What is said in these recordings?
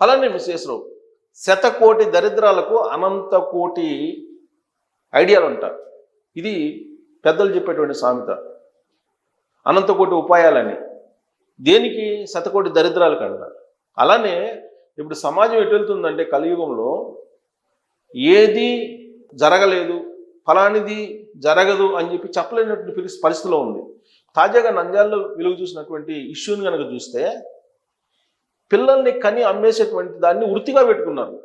అలానే విశ్వేశ్వరరావు శతకోటి దరిద్రాలకు అనంత కోటి ఐడియాలు ఉంటాయి ఇది పెద్దలు చెప్పేటువంటి సామెత. అనంతకోటి ఉపాయాలని. దేనికి శతకోటి దరిద్రాలు కంట అలానే ఇప్పుడు సమాజం ఎటు వెళ్తుందంటే కలియుగంలో ఏది జరగలేదు ఫలానిది జరగదు అని చెప్పి చెప్పలేనటువంటి పరిస్థితిలో ఉంది. తాజాగా నంద్యాలలో వెలుగు చూసినటువంటి ఇష్యూని కనుక చూస్తే పిల్లల్ని కని అమ్మేసేటువంటి దాన్ని వృత్తిగా పెట్టుకున్నారు.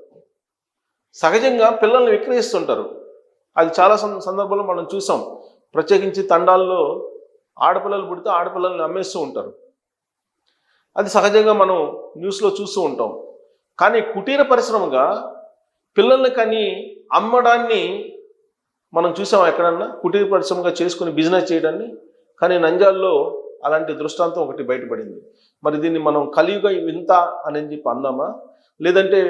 సహజంగా పిల్లల్ని విక్రయిస్తుంటారు. అది చాలా సం- సందర్భాల్లో మనం చూసాం. ప్రత్యేకించి తండాల్లో ఆడపిల్లలు పుడితే ఆడపిల్లల్ని అమ్మేస్తూ ఉంటారు. అది సహజంగా మనం న్యూస్లో చూస్తూ ఉంటాం. కానీ కుటీర పరిశ్రమగా పిల్లల్ని కానీ అమ్మడాన్ని మనం చూసాం ఎక్కడన్నా? కుటీర పరిశ్రమగా చేసుకుని బిజినెస్ చేయడాన్ని. కానీ నంజాల్లో అలాంటి దృష్టాంతం ఒకటి బయటపడింది. మరి దీన్ని మనం కలియుగ వింత అని చెప్పి అందామా లేదంటే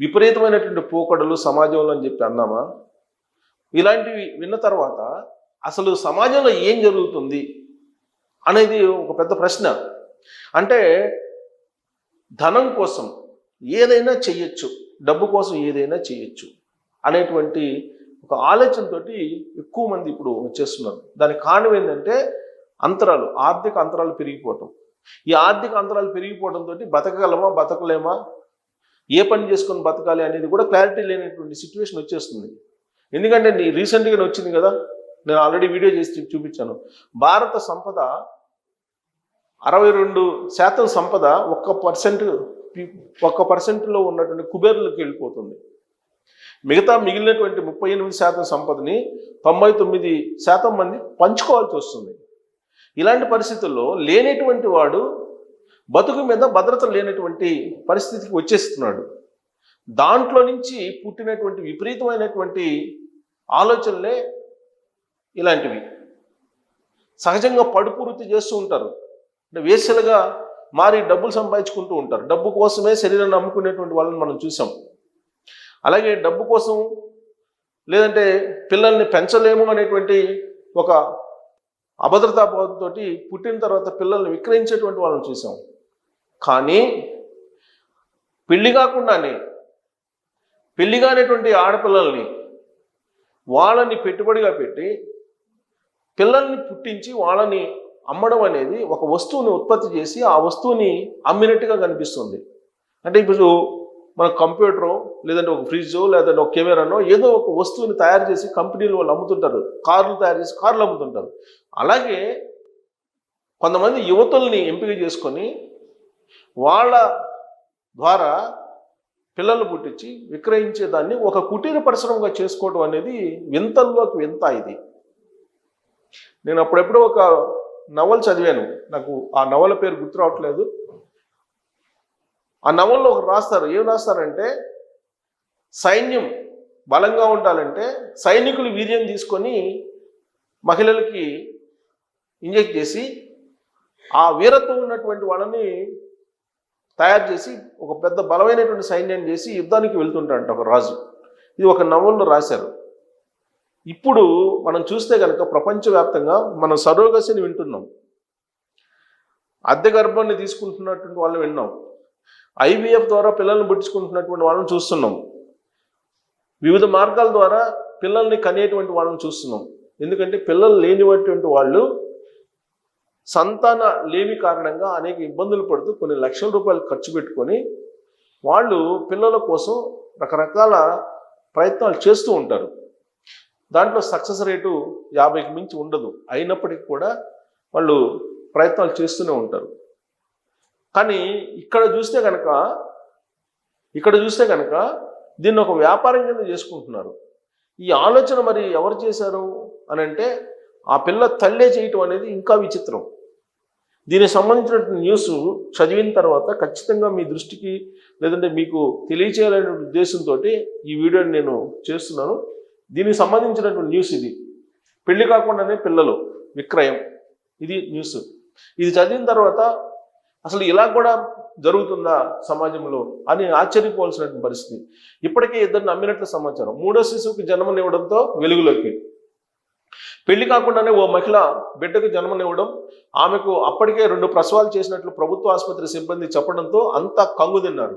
విపరీతమైనటువంటి పోకడలు సమాజంలో అని చెప్పి అందామా ఇలాంటివి విన్న తర్వాత అసలు సమాజంలో ఏం జరుగుతుంది అనేది ఒక పెద్ద ప్రశ్న. అంటే ధనం కోసం ఏదైనా చెయ్యొచ్చు డబ్బు కోసం ఏదైనా చేయొచ్చు అనేటువంటి ఒక ఆలోచనతోటి ఎక్కువ మంది ఇప్పుడు వచ్చేస్తున్నారు. దానికి కారణం ఏంటంటే అంతరాలు ఆర్థిక అంతరాలు పెరిగిపోవటం. ఈ ఆర్థిక అంతరాలు పెరిగిపోవడంతో బతకగలమా బతకలేమా? ఏ పని చేసుకొని బతకాలి అనేది కూడా క్లారిటీ లేనటువంటి సిచ్యువేషన్ వచ్చేస్తుంది. ఎందుకంటే నీ రీసెంట్గా వచ్చింది కదా నేను ఆల్రెడీ వీడియో చేసి చూపించాను. భారత సంపద అరవై రెండు శాతం సంపద ఒక్క పర్సెంట్ ఒక్క పర్సెంట్లో ఉన్నటువంటి కుబేర్లకు వెళ్ళిపోతుంది. మిగతా మిగిలినటువంటి ముప్పై ఎనిమిది శాతం సంపదని తొంభై తొమ్మిది శాతం మంది పంచుకోవాల్సి వస్తుంది. ఇలాంటి పరిస్థితుల్లో లేనటువంటి వాడు బతుకు మీద భద్రత లేనటువంటి పరిస్థితికి వచ్చేస్తున్నాడు. దాంట్లో నుంచి పుట్టినటువంటి విపరీతమైనటువంటి ఆలోచనలే ఇలాంటివి. సహజంగా పడుపు వృత్తి చేస్తూ ఉంటారు. అంటే వేసలుగా మారి డబ్బులు సంపాదించుకుంటూ ఉంటారు. డబ్బు కోసమే శరీరాన్ని అమ్ముకునేటువంటి వాళ్ళని మనం చూసాం. అలాగే డబ్బు కోసం లేదంటే పిల్లల్ని పెంచలేము అనేటువంటి ఒక అభద్రతాభావంతో పుట్టిన తర్వాత పిల్లల్ని విక్రయించేటువంటి వాళ్ళని చూసాం. కానీ పెళ్ళి కాకుండానే పెళ్ళి కానిటువంటి ఆడపిల్లల్ని వాళ్ళని పెట్టుబడిగా పెట్టి పిల్లల్ని పుట్టించి వాళ్ళని అమ్మడం అనేది ఒక వస్తువుని ఉత్పత్తి చేసి ఆ వస్తువుని అమ్మినట్టుగా కనిపిస్తుంది. అంటే ఇప్పుడు మన కంప్యూటరో లేదంటే ఒక ఫ్రిడ్జో లేదంటే ఒక కెమెరానో ఏదో ఒక వస్తువుని తయారు చేసి కంపెనీలు వాళ్ళు అమ్ముతుంటారు. కార్లు తయారు చేసి కార్లు అమ్ముతుంటారు. అలాగే కొంతమంది యువతుల్ని ఎంపిక చేసుకొని వాళ్ళ ద్వారా పిల్లలు పుట్టించి విక్రయించే దాన్ని ఒక కుటీర పరిశ్రమగా చేసుకోవడం అనేది వింతల్లోకి వింత ఇది. నేను అప్పుడెప్పుడు ఒక నవల చదివాను. నాకు ఆ నవల పేరు గుర్తు రావట్లేదు. ఆ నవల్లో ఒకరు రాస్తారు. ఏం రాస్తారంటే సైన్యం బలంగా ఉండాలంటే సైనికులు వీర్యం తీసుకొని మహిళలకి ఇంజెక్ట్ చేసి ఆ వీరత్వం ఉన్నటువంటి వాళ్ళని తయారు చేసి ఒక పెద్ద బలమైనటువంటి సైన్యం చేసి యుద్ధానికి వెళ్తుంటాడంట ఒక రాజు. ఇది ఒక నవల్లో రాశారు. ఇప్పుడు మనం చూస్తే కనుక ప్రపంచవ్యాప్తంగా మనం సరోగసిని వింటున్నాం. అద్దె గర్భాన్ని తీసుకుంటున్నటువంటి వాళ్ళని విన్నాం. ఐవీఎఫ్ ద్వారా పిల్లల్ని పుట్టించుకుంటున్నటువంటి వాళ్ళని చూస్తున్నాం. వివిధ మార్గాల ద్వారా పిల్లల్ని కనేటువంటి వాళ్ళని చూస్తున్నాం. ఎందుకంటే పిల్లలు లేనిటువంటి వాళ్ళు సంతాన లేమి కారణంగా అనేక ఇబ్బందులు పడుతూ కొన్ని లక్షల రూపాయలు ఖర్చు పెట్టుకొని వాళ్ళు పిల్లల కోసం రకరకాల ప్రయత్నాలు చేస్తూ ఉంటారు. దాంట్లో సక్సెస్ రేటు యాభైకి మించి ఉండదు. అయినప్పటికీ కూడా వాళ్ళు ప్రయత్నాలు చేస్తూనే ఉంటారు. కానీ ఇక్కడ చూస్తే కనుక ఇక్కడ చూస్తే కనుక దీన్ని ఒక వ్యాపారం కింద చేసుకుంటున్నారు. ఈ ఆలోచన మరి ఎవరు చేశారు అని అంటే ఆ పిల్ల తల్లే చేయటం అనేది ఇంకా విచిత్రం. దీనికి సంబంధించిన న్యూస్ చదివిన తర్వాత ఖచ్చితంగా మీ దృష్టికి లేదంటే మీకు తెలియచేయాలనే ఉద్దేశంతో ఈ వీడియోని నేను చేస్తున్నాను. దీనికి సంబంధించినటువంటి న్యూస్ ఇది. పెళ్ళి కాకుండానే పిల్లలు విక్రయం. ఇది న్యూస్. ఇది చదివిన తర్వాత అసలు ఇలా కూడా జరుగుతుందా సమాజంలో అని ఆశ్చర్యపోవాల్సిన పరిస్థితి. ఇప్పటికే ఇద్దరు నమ్మినట్లు సమాచారం. మూడో శిశువుకి జన్మనివ్వడంతో వెలుగులోకి. పెళ్ళి కాకుండానే ఓ మహిళ బిడ్డకు జన్మనివ్వడం ఆమెకు అప్పటికే రెండు ప్రసవాలు చేసినట్లు ప్రభుత్వ ఆసుపత్రి సిబ్బంది చెప్పడంతో అంతా కంగు తిన్నారు.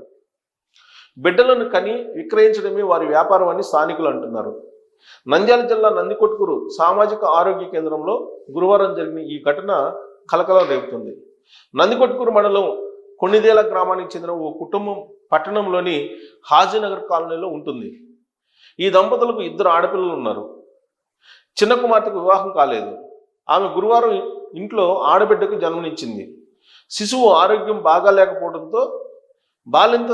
బిడ్డలను కని విక్రయించడమే వారి వ్యాపారం అని స్థానికులు అంటున్నారు. నంద్యాల జిల్లా నందికొట్కూరు సామాజిక ఆరోగ్య కేంద్రంలో గురువారం జరిగిన ఈ ఘటన కలకలం రేపుతుంది. నందికొట్కూరు మండలం కొన్నిదేల గ్రామానికి చెందిన ఓ కుటుంబం పట్టణంలోని హాజీనగర్ కాలనీలో ఉంటుంది. ఈ దంపతులకు ఇద్దరు ఆడపిల్లలు ఉన్నారు. చిన్న కుమార్తెకు వివాహం కాలేదు. ఆమె గురువారం ఇంట్లో ఆడబిడ్డకు జన్మనిచ్చింది. శిశువు ఆరోగ్యం బాగాలేకపోవడంతో బాలింత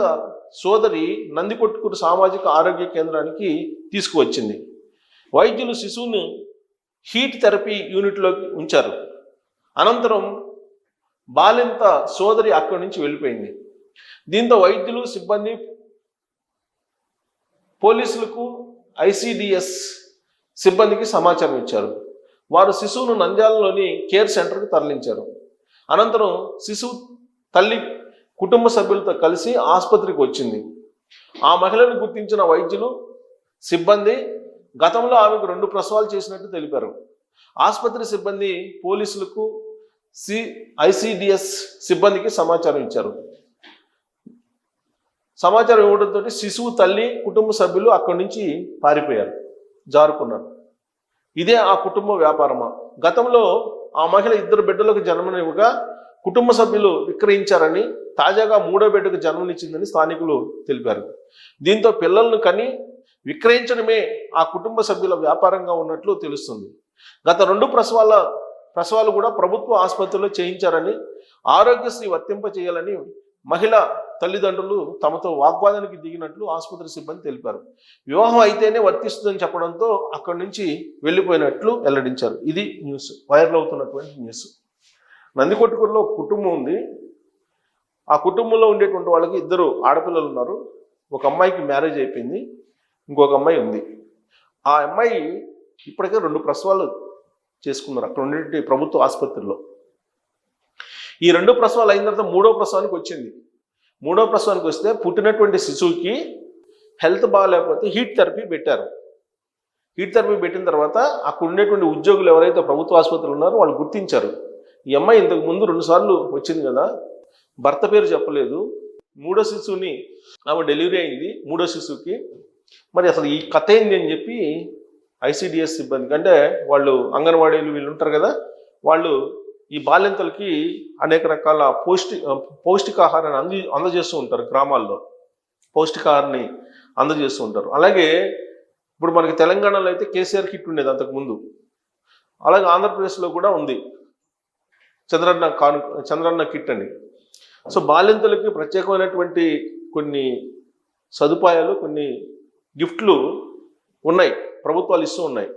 సోదరి నందికొట్టుకూరు సామాజిక ఆరోగ్య కేంద్రానికి తీసుకువచ్చింది. వైద్యులు శిశువుని హీట్ థెరపీ యూనిట్లోకి ఉంచారు. అనంతరం బాలింత సోదరి అక్కడి నుంచి వెళ్ళిపోయింది. దీంతో వైద్యులు సిబ్బంది పోలీసులకు ఐసిడిఎస్ సిబ్బందికి సమాచారం ఇచ్చారు. వారు శిశువును నంద్యాలలోని కేర్ సెంటర్కు తరలించారు. అనంతరం శిశువు తల్లి కుటుంబ సభ్యులతో కలిసి ఆసుపత్రికి వచ్చింది. ఆ మహిళను గుర్తించిన వైద్యులు సిబ్బంది గతంలో ఆమెకు రెండు ప్రసవాలు చేసినట్టు తెలిపారు. ఆసుపత్రి సిబ్బంది పోలీసులకు సి ఐసిడిఎస్ సిబ్బందికి సమాచారం ఇచ్చారు. సమాచారం ఇవ్వడంతో శిశువు తల్లి కుటుంబ సభ్యులు అక్కడి నుంచి పారిపోయారు జారుకున్నారు. ఇదే ఆ కుటుంబ వ్యాపారమా? గతంలో ఆ మహిళ ఇద్దరు బిడ్డలకు జన్మనివ్వగా కుటుంబ సభ్యులు విక్రయించారని తాజాగా మూడో బిడ్డకు జన్మనిచ్చిందని స్థానికులు తెలిపారు. దీంతో పిల్లలను కని విక్రయించడమే ఆ కుటుంబ సభ్యుల వ్యాపారంగా ఉన్నట్లు తెలుస్తుంది. గత రెండు ప్రసవాల ప్రసవాలు కూడా ప్రభుత్వ ఆసుపత్రిలో చేయించారని ఆరోగ్యశ్రీ వర్తింప చేయాలని మహిళ తల్లిదండ్రులు తమతో వాగ్వాదానికి దిగినట్లు ఆసుపత్రి సిబ్బంది తెలిపారు. వివాహం అయితేనే వర్తిస్తుందని చెప్పడంతో అక్కడి నుంచి వెళ్ళిపోయినట్లు వెల్లడించారు. ఇది న్యూస్. వైరల్ అవుతున్నటువంటి న్యూస్. నందికొట్టుకూరులో కుటుంబం ఉంది. ఆ కుటుంబంలో ఉండేటువంటి వాళ్ళకి ఇద్దరు ఆడపిల్లలు ఉన్నారు. ఒక అమ్మాయికి మ్యారేజ్ అయిపోయింది. ఇంకొక అమ్మాయి ఉంది. ఆ అమ్మాయి ఇప్పటికే రెండు ప్రసవాలు చేసుకున్నారు. అక్కడ ఉండే ప్రభుత్వ ఆసుపత్రిలో. ఈ రెండు ప్రసవాలు అయిన తర్వాత మూడో ప్రసవానికి వచ్చింది. మూడో ప్రసవానికి వస్తే పుట్టినటువంటి శిశువుకి హెల్త్ బాగాలేకపోతే హీట్ థెరపీ పెట్టారు. హీట్ థెరపీ పెట్టిన తర్వాత అక్కడ ఉండేటువంటి ఉద్యోగులు ఎవరైతే ప్రభుత్వ ఆసుపత్రులు ఉన్నారో వాళ్ళు గుర్తించారు. ఈ అమ్మాయి ఇంతకు ముందు రెండుసార్లు వచ్చింది కదా భర్త పేరు చెప్పలేదు. మూడో శిశువుని ఆమె డెలివరీ అయింది. మూడో శిశువుకి మరి అసలు ఈ కథ ఏంది అని చెప్పి ఐసీడిఎస్ సిబ్బంది అంటే వాళ్ళు అంగన్వాడీలు వీళ్ళు ఉంటారు కదా వాళ్ళు ఈ బాలింతలకి అనేక రకాల పౌష్టి పౌష్టికాహారాన్ని అంది అందజేస్తూ ఉంటారు గ్రామాల్లో. పౌష్టికాహారాన్ని అందజేస్తూ ఉంటారు. అలాగే ఇప్పుడు మనకి తెలంగాణలో అయితే కేసీఆర్ కిట్ ఉండేది అంతకుముందు అలాగే ఆంధ్రప్రదేశ్లో కూడా ఉంది. చంద్రన్న కాను చంద్రన్న కిట్ అని. సో బాల్యంతలకి ప్రత్యేకమైనటువంటి కొన్ని సదుపాయాలు కొన్ని గిఫ్ట్లు ఉన్నాయి. ప్రభుత్వాలు ఇస్తూ ఉన్నాయి.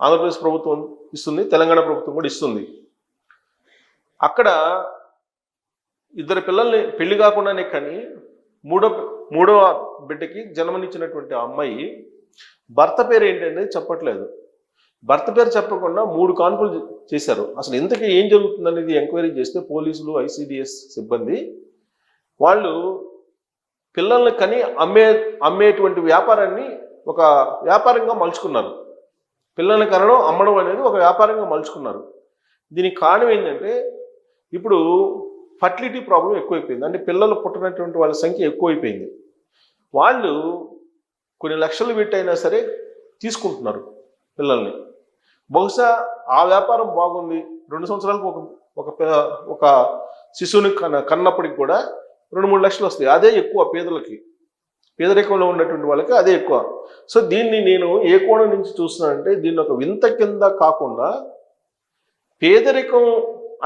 ఆంధ్రప్రదేశ్ ప్రభుత్వం ఇస్తుంది తెలంగాణ ప్రభుత్వం కూడా ఇస్తుంది. అక్కడ ఇద్దరు పిల్లల్ని పెళ్ళి కాకుండానే కానీ మూడో మూడవ బిడ్డకి జన్మనిచ్చినటువంటి ఆ అమ్మాయి భర్త పేరు ఏంటనేది చెప్పట్లేదు. భర్త పేరు చెప్పకుండా మూడు కాన్పులు చేశారు. అసలు ఇంతకీ ఏం జరుగుతుందనేది ఎంక్వైరీ చేస్తే పోలీసులు ఐసిడిఎస్ సిబ్బంది వాళ్ళు పిల్లల్ని కని అమ్మే అమ్మేటువంటి వ్యాపారాన్ని ఒక వ్యాపారంగా మలుచుకున్నారు. పిల్లల్ని కనడం అమ్మడం అనేది ఒక వ్యాపారంగా మలుచుకున్నారు. దీనికి కారణం ఏంటంటే ఇప్పుడు ఫర్టిలిటీ ప్రాబ్లం ఎక్కువైపోయింది. అంటే పిల్లలు పుట్టినటువంటి వాళ్ళ సంఖ్య ఎక్కువైపోయింది. వాళ్ళు కొన్ని లక్షలు పెట్టైనా సరే తీసుకుంటున్నారు పిల్లల్ని. బహుశా ఆ వ్యాపారం బాగుంది. రెండు సంవత్సరాలకు ఒక ఒక ఒక శిశువుని కన్న కన్నప్పటికి కూడా రెండు మూడు లక్షలు వస్తాయి. అదే ఎక్కువ పేదలకి. పేదరికంలో ఉన్నటువంటి వాళ్ళకి అదే ఎక్కువ. సో దీన్ని నేను ఏ కోణం నుంచి చూస్తున్నానంటే దీన్ని ఒక వింత కింద కాకుండా పేదరికం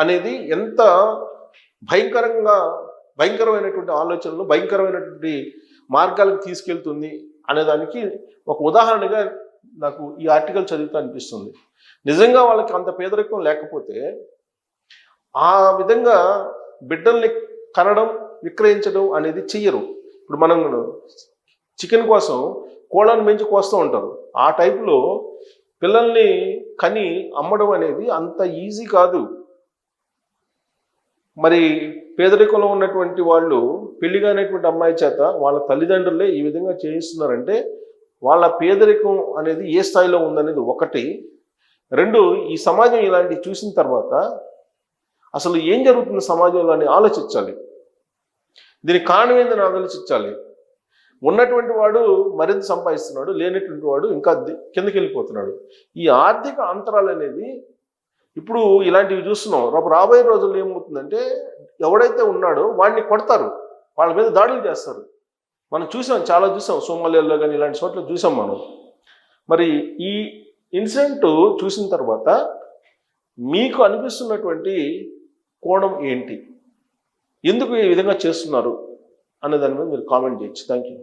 అనేది ఎంత భయంకరంగా భయంకరమైనటువంటి ఆలోచనలు భయంకరమైనటువంటి మార్గాలకు తీసుకెళ్తుంది అనేదానికి ఒక ఉదాహరణగా నాకు ఈ ఆర్టికల్ చదివితే అనిపిస్తుంది. నిజంగా వాళ్ళకి అంత పేదరికం లేకపోతే ఆ విధంగా బిడ్డల్ని కనడం విక్రయించడం అనేది చెయ్యరు. ఇప్పుడు మనం చికెన్ కోసం కోళ్ళను పెంచి కోస్తూ ఉంటారు. ఆ టైపులో పిల్లల్ని కని అమ్మడం అనేది అంత ఈజీ కాదు. మరి పేదరికంలో ఉన్నటువంటి వాళ్ళు పెళ్ళిగానేటువంటి అమ్మాయి చేత వాళ్ళ తల్లిదండ్రులే ఈ విధంగా చేయిస్తున్నారంటే వాళ్ళ పేదరికం అనేది ఏ స్థాయిలో ఉందనేది ఒకటి. రెండు ఈ సమాజం ఇలాంటివి చూసిన తర్వాత అసలు ఏం జరుగుతుంది సమాజంలో అని ఆలోచించాలి. దీనికి కారణం ఏందని ఆలోచించాలి ఉన్నటువంటి వాడు మరింత సంపాదిస్తున్నాడు లేనటువంటి వాడు ఇంకా కిందకి వెళ్ళిపోతున్నాడు. ఈ ఆర్థిక అంతరాలు అనేది ఇప్పుడు ఇలాంటివి చూస్తున్నాం. రేపు రాబోయే రోజుల్లో ఏమవుతుందంటే ఎవడైతే ఉన్నాడో వాడిని కొడతారు. వాళ్ళ మీద దాడులు చేస్తారు. మనం చూసాం చాలా చూసాం. సోమాలియాలో కానీ ఇలాంటి చోట్ల చూసాం మనం. మరి ఈ ఇన్సిడెంట్ చూసిన తర్వాత మీకు అనిపిస్తున్నటువంటి కోణం ఏంటి? ఎందుకు ఈ విధంగా చేస్తున్నారు అనే దాని మీద మీరు కామెంట్ చేయొచ్చు. Thank you